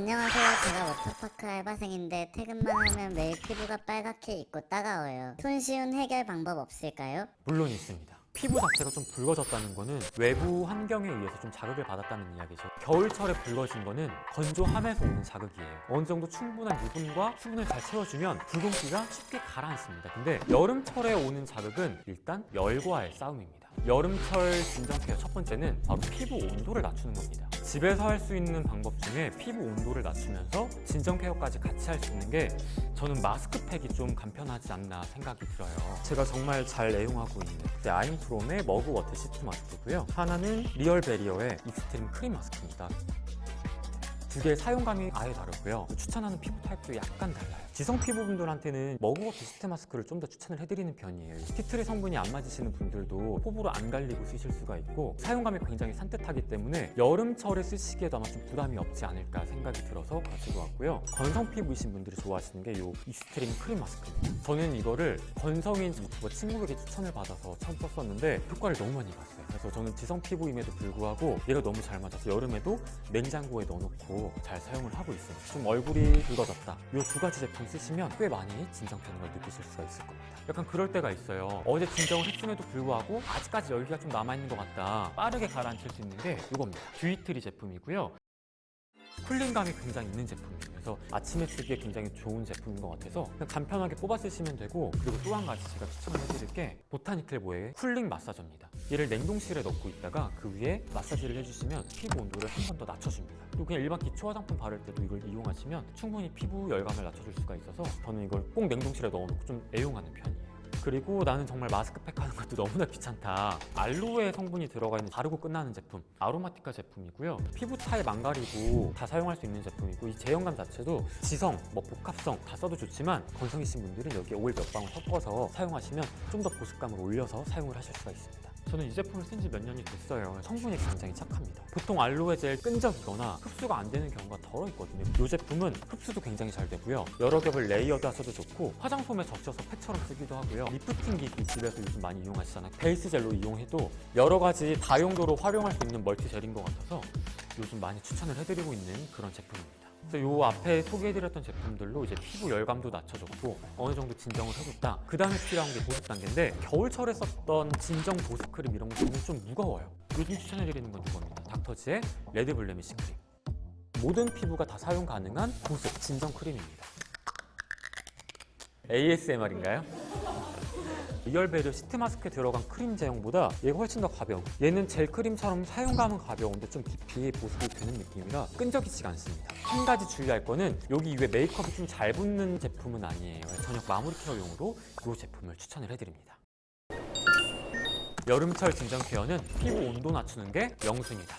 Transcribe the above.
안녕하세요. 제가 워터파크 알바생인데 퇴근만 하면 매일 피부가 빨갛게 있고 따가워요. 손쉬운 해결 방법 없을까요? 물론 있습니다. 피부 자체가 좀 붉어졌다는 거는 외부 환경에 의해서 좀 자극을 받았다는 이야기죠. 겨울철에 붉어진 거는 건조함에서 오는 자극이에요. 어느 정도 충분한 유분과 수분을 잘 채워주면 붉은기가 쉽게 가라앉습니다. 근데 여름철에 오는 자극은 일단 열과의 싸움입니다. 여름철 진정 케어 첫 번째는 바로 피부 온도를 낮추는 겁니다. 집에서 할 수 있는 방법 중에 피부 온도를 낮추면서 진정 케어까지 같이 할 수 있는 게 저는 마스크팩이 좀 간편하지 않나 생각이 들어요. 제가 정말 잘 애용하고 있는 네, 아임프롬의 머그 워터 시트 마스크고요. 하나는 리얼 베리어의 익스트림 크림 마스크입니다. 두 개의 사용감이 아예 다르고요. 추천하는 피부 타입도 약간 달라요. 지성 피부분들한테는 머그워터 시트 마스크를 좀 더 추천을 해드리는 편이에요. 티트리 성분이 안 맞으시는 분들도 호불호 안 갈리고 쓰실 수가 있고 사용감이 굉장히 산뜻하기 때문에 여름철에 쓰시기에도 아마 좀 부담이 없지 않을까 생각이 들어서 가지고 왔고요. 건성 피부이신 분들이 좋아하시는 게 이 익스트림 크림 마스크입니다. 저는 이거를 건성인 유튜버 친구에게 추천을 받아서 처음 썼었는데 효과를 너무 많이 봤어요. 그래서 저는 지성 피부임에도 불구하고 얘가 너무 잘 맞아서 여름에도 냉장고에 넣어놓고 잘 사용을 하고 있습니다. 좀 얼굴이 붉어졌다. 이 두 가지 제품 쓰시면 꽤 많이 진정되는 걸 느끼실 수가 있을 겁니다. 약간 그럴 때가 있어요. 어제 진정을 했음에도 불구하고 아직까지 열기가 좀 남아있는 것 같다. 빠르게 가라앉힐 수 있는 게 이겁니다. 뷰이트리 제품이고요. 쿨링감이 굉장히 있는 제품이에요. 그래서 아침에 쓰기에 굉장히 좋은 제품인 것 같아서 그냥 간편하게 뽑아 쓰시면 되고 그리고 또 한 가지 제가 추천을 해드릴 게 보타니클 보의 쿨링 마사저입니다. 얘를 냉동실에 넣고 있다가 그 위에 마사지를 해주시면 피부 온도를 한 번 더 낮춰줍니다. 그리고 그냥 일반 기초 화장품 바를 때도 이걸 이용하시면 충분히 피부 열감을 낮춰줄 수가 있어서 저는 이걸 꼭 냉동실에 넣어놓고 좀 애용하는 편이에요. 그리고 나는 정말 마스크팩 하는 것도 너무나 귀찮다. 알로에 성분이 들어가 있는 바르고 끝나는 제품, 아로마티카 제품이고요. 피부 타입 안 가리고 다 사용할 수 있는 제품이고 이 제형감 자체도 지성, 뭐 복합성 다 써도 좋지만 건성이신 분들은 여기에 오일 몇 방울 섞어서 사용하시면 좀 더 보습감을 올려서 사용을 하실 수가 있습니다. 저는 이 제품을 쓴 지 몇 년이 됐어요. 성분이 굉장히 착합니다. 보통 알로에 젤 끈적이거나 흡수가 안 되는 경우가 덜어 있거든요. 이 제품은 흡수도 굉장히 잘 되고요. 여러 겹을 레이어드 하셔도 좋고 화장솜에 적셔서 팩처럼 쓰기도 하고요. 리프팅기 집에서 요즘 많이 이용하시잖아요. 베이스 젤로 이용해도 여러 가지 다용도로 활용할 수 있는 멀티 젤인 것 같아서 요즘 많이 추천을 해드리고 있는 그런 제품입니다. 그래서 요 앞에 소개해드렸던 제품들로 이제 피부 열감도 낮춰줬고 어느 정도 진정을 해줬다. 그 다음에 필요한 게 보습 단계인데 겨울철에 썼던 진정 보습 크림 이런 거 저는 좀 무거워요. 요즘 추천해드리는 건 이겁니다. 닥터지의 레드 블레미시 크림. 모든 피부가 다 사용 가능한 보습 진정 크림입니다. ASMR인가요? 리얼 베리어 시트 마스크에 들어간 크림 제형보다 얘가 훨씬 더 가벼워. 얘는 젤 크림처럼 사용감은 가벼운데 좀 깊이 보습이 되는 느낌이라 끈적이지가 않습니다. 한 가지 주의할 거는 여기 위에 메이크업이 좀 잘 붙는 제품은 아니에요. 저녁 마무리 케어용으로 이 제품을 추천을 해드립니다. 여름철 진정 케어는 피부 온도 낮추는 게 명수입니다.